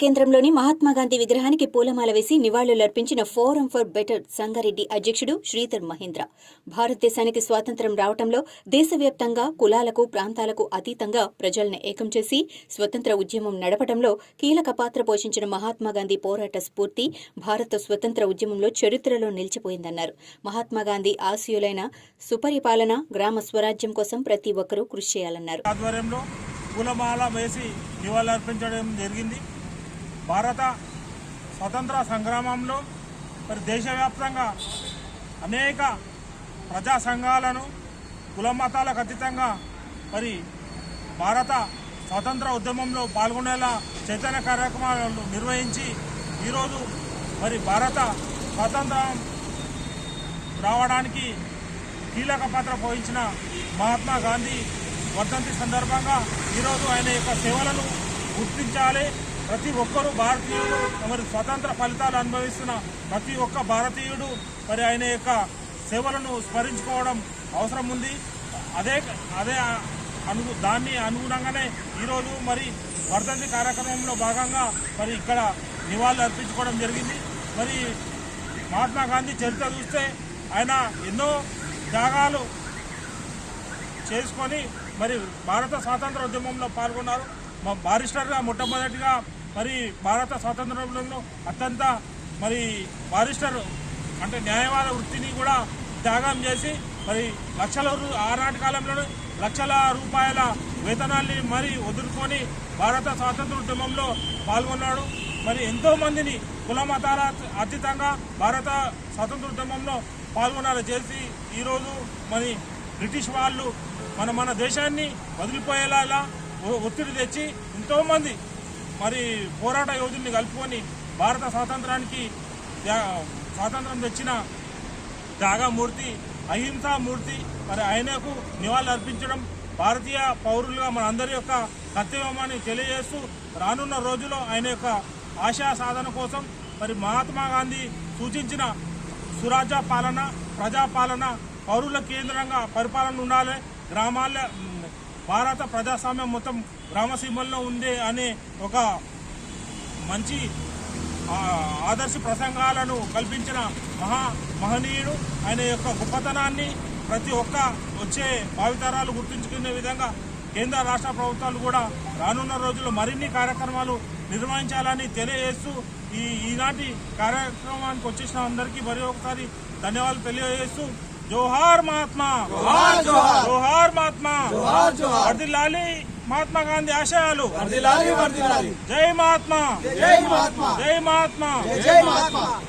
కేంద్రంలోని మహాత్మాగాంధీ విగ్రహానికి పూలమాల వేసి నివాళులర్పించిన ఫోరం ఫర్ బెటర్ సంగారెడ్డి అధ్యక్షుడు శ్రీధర్ మహేంద్ర. భారతదేశానికి స్వాతంత్ర్యం రావటంలో దేశవ్యాప్తంగా కులాలకు ప్రాంతాలకు అతీతంగా ప్రజల్ని ఏకం చేసి స్వతంత్ర ఉద్యమం నడపడంలో కీలక పాత్ర పోషించిన మహాత్మాగాంధీ పోరాట స్ఫూర్తి భారత స్వతంత్ర ఉద్యమంలో చరిత్రలో నిలిచిపోయిందన్నారు. మహాత్మాగాంధీ ఆశయులైన సుపరిపాలన గ్రామ స్వరాజ్యం కోసం ప్రతి ఒక్కరూ కృషి చేయాలన్నారు. పూలమాల వేసి నివాళులర్పించడం జరిగింది. భారత స్వతంత్ర సంగ్రామంలో మరి దేశవ్యాప్తంగా అనేక ప్రజా సంఘాలను కుల మతాలకు అతీతంగా మరి భారత స్వతంత్ర ఉద్యమంలో పాల్గొనేలా చైతన్య కార్యక్రమాలను నిర్వహించి ఈరోజు మరి భారత స్వాతంత్రం రావడానికి కీలక పాత్ర పోయించిన మహాత్మా గాంధీ వర్ధంతి సందర్భంగా ఈరోజు ఆయన యొక్క సేవలను గుర్తించాలి. ప్రతి ఒక్కరూ భారతీయుడు మరి స్వతంత్ర ఫలితాలు అనుభవిస్తున్న ప్రతి ఒక్క భారతీయుడు మరి ఆయన యొక్క సేవలను స్మరించుకోవడం అవసరం ఉంది. అదే అదే అను దాన్ని అనుగుణంగానే ఈరోజు మరి వర్ధంతి కార్యక్రమంలో భాగంగా మరి ఇక్కడ నివాళులు అర్పించుకోవడం జరిగింది. మరి మహాత్మా గాంధీ చరిత్ర చూస్తే ఆయన ఎన్నో త్యాగాలు చేసుకొని మరి భారత స్వాతంత్ర ఉద్యమంలో పాల్గొన్నారు. మా బారిస్టర్గా మొట్టమొదటిగా మరి భారత స్వాతంత్రంలో అత్యంత మరి బారిస్టర్ అంటే న్యాయవాద వృత్తిని కూడా త్యాగం చేసి మరి లక్షల రూ- ఆనాటి కాలంలో లక్షల రూపాయల వేతనాల్ని మరి వదులుకొని భారత స్వాతంత్ర ఉద్యమంలో పాల్గొన్నాడు. మరి ఎంతో మందిని కుల మతాల అతీతంగా భారత స్వాతంత్ర ఉద్యమంలో పాల్గొనాలి చేసి ఈరోజు మరి బ్రిటిష్ వాళ్ళు మన మన దేశాన్ని వదిలిపోయేలా ఒ- ఒత్తిడి తెచ్చి ఎంతోమంది మరి పోరాట యోధుల్ని కలుపుకొని భారత స్వాతంత్రానికి స్వాతంత్రం తెచ్చిన త్యాగమూర్తి అహింసామూర్తి మరి ఆయనకు నివాళులు అర్పించడం భారతీయ పౌరులుగా మన అందరి యొక్క కర్తవ్యమని తెలియజేస్తూ రానున్న రోజుల్లో ఆయన యొక్క ఆశా సాధన కోసం మరి మహాత్మా గాంధీ సూచించిన సురాజ పాలన ప్రజాపాలన పౌరుల కేంద్రంగా పరిపాలన ఉండాలి. గ్రామాల భారత ప్రజాస్వామ్యం మొత్తం గ్రామసీమల్లో ఉండే అనే ఒక మంచి ఆదర్శ ప్రసంగాలను కల్పించిన మహా మహనీయుడు. ఆయన యొక్క గొప్పతనాన్ని ప్రతి ఒక్క వచ్చే భావితరాలు గుర్తుంచుకునే విధంగా కేంద్ర రాష్ట్ర ప్రభుత్వాలు కూడా రానున్న రోజుల్లో మరిన్ని కార్యక్రమాలు నిర్వహించాలని తెలియజేస్తూ ఈ ఈనాటి కార్యక్రమానికి వచ్చేసిన అందరికీ మరి ఒకసారి ధన్యవాదాలు తెలియజేస్తూ జోహార్ మహాత్మా. జోహార్ మహాత్మా. వర్ధిల్లాలి మహాత్మా గాంధీ ఆశయాలు. వర్ధిల్లాలి వర్ధిల్లాలి జై మహాత్మా. జై మహాత్మా. జై మహాత్మా. జై మహాత్మా.